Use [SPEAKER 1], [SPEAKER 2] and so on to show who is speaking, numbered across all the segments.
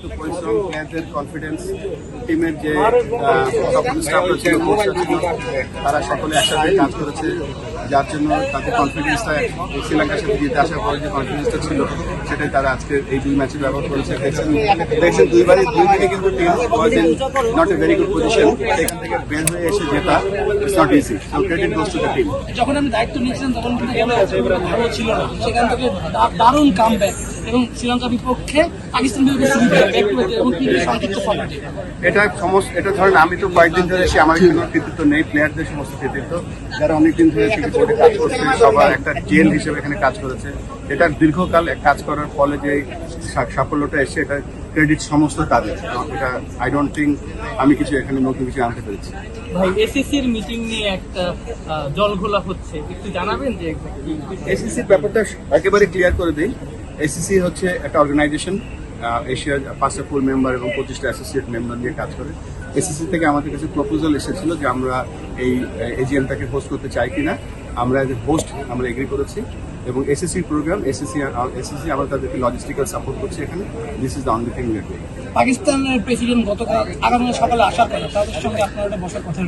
[SPEAKER 1] অক্লান্ত পরিশ্রম প্লেয়ারদের কনফিডেন্স টিমের যে স্টাফরা ছিল তারা সকলে একসাথে কাজ করেছে। যার জন্য তাদের কনফিডেন্সটা শ্রীলঙ্কার সাথে জিতে আসার পরে যে কনফিডেন্সটা ছিল সেটাই তারা আজকে এই দুই ম্যাচে ব্যবহার করেছে। দেখছেন দেখছেন দুইবারই দুই দিনে কিন্তু team was in not a very good position সেখান থেকে বের হয়ে এসে জেতা it's not easy so credit goes to the team
[SPEAKER 2] যখন আমি দায়িত্ব নিয়েছিলাম তখন কিন্তু ভালো ছিল না। সেখান থেকে দারুণ কাম এবং শ্রীলঙ্কার বিপক্ষে পাকিস্তান বিপক্ষে
[SPEAKER 1] এটা সমস্ত এটা ধরেন আমি তো কয়েকদিন ধরে এসে আমার কোনো কৃতিত্ব নেই প্লেয়ারদের সমস্ত কৃতিত্ব। যারা অনেকদিন ধরে ক্রিকেট কাজ করছে সবার একটা জেল হিসেবে এখানে কাজ করেছে। এটা দীর্ঘকাল এক কাজ করার ফলে যে সাফল্যটা এসে এটা ক্রেডিট সমস্ত তাদের। এটা আই ডোন্ট থিঙ্ক আমি কিছু এখানে নতুন কিছু আনতে পেরেছি।
[SPEAKER 2] ভাই এসএসসির মিটিং নিয়ে একটা জলঘোলা হচ্ছে। একটু জানাবেন যে
[SPEAKER 1] এসিসির ব্যাপারটা একেবারে ক্লিয়ার করে দিই। এসিসি হচ্ছে একটা অর্গানাইজেশন এশিয়ার পাঁচটা ফুল মেম্বার এবং পঁচিশটা অ্যাসোসিয়েট মেম্বার নিয়ে কাজ করে। এসিসি থেকে আমাদের কাছে প্রপোজাল এসেছিল যে আমরা এই এজিএমটাকে হোস্ট করতে চাই কিনা। আমরা হোস্ট আমরা এগ্রি করেছি এবং এসএসসি প্রোগ্রাম এসএসসি এসএসসি আমরা তাদেরকে লজিস্টিক্যাল সাপোর্ট করছি এখানে। This is the only thing we
[SPEAKER 2] পাকিস্তানের প্রেসিডেন্ট গতকাল আগামী সকালে আসার কথা তাদের সঙ্গে আপনার একটা বসার কথা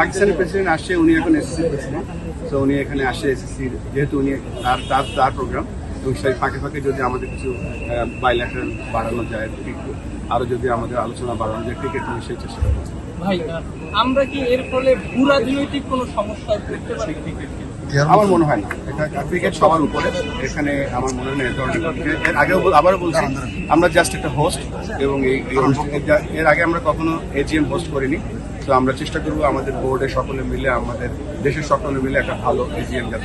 [SPEAKER 1] পাকিস্তানের প্রেসিডেন্ট আসছে উনি এখন এসএসসি প্রেসিডেন্ট তো উনি এখানে আসে এসএসসি যেহেতু উনি তার তার প্রোগ্রাম এবং সেই ফাঁকে ফাঁকে যদি আমাদের কিছু বাইল্যাটারাল বাড়ানো যায় আরও যদি আমাদের আলোচনা বাড়ানো যায় ক্রিকেট নিয়ে সেই চেষ্টা করছি।
[SPEAKER 2] ভাই আমরা কি এর ফলে ভূ রাজনৈতিক কোনো সমস্যায় পড়তে পারি
[SPEAKER 1] আমার মনে হয় না। এটা ক্রিকেট সবার উপরে। এখানে আমার মনে হয় না এর আগেও আবারও বলছি আমরা জাস্ট একটা হোস্ট এবং এই এর আগে আমরা কখনো এজিএম হোস্ট করিনি। তো আমরা চেষ্টা করব আমাদের বোর্ডে সকলে মিলে আমাদের দেশের সকলে মিলে একটা ভালো এজিএম যাতে